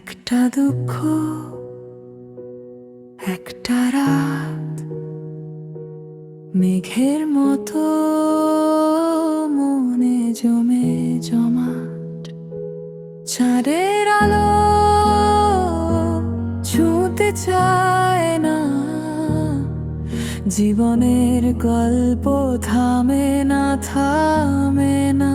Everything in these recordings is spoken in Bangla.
একটা দুঃখ, একটা রাত, মেঘের মতো মনে জমে জমাট। চাঁদের আলো ছুঁতে চায় না, জীবনের গল্প থামে না থামে না।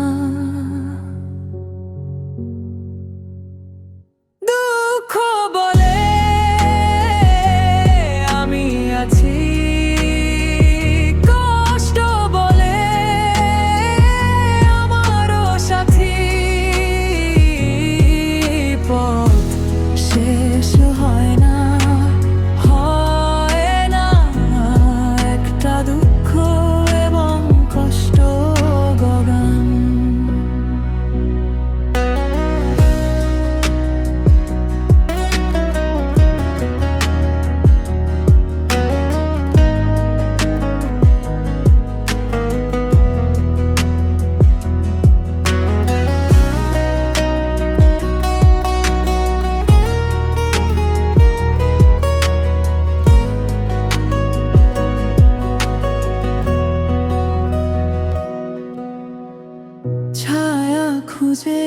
খুঁজে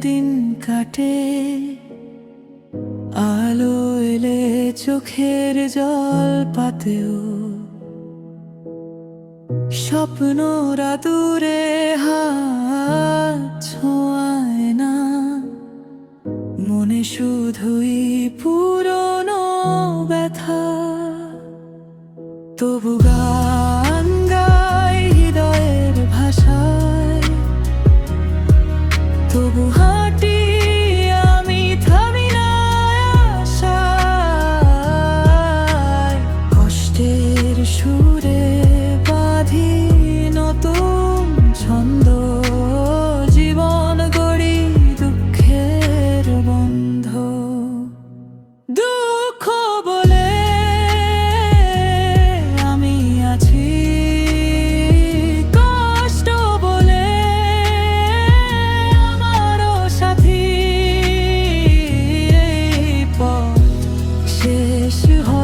দিন কাটে। আলো এলে চোখের জল পাতেও। স্বপ্নরা দূরে হাত না। মনে শুধুই ব্যথা sur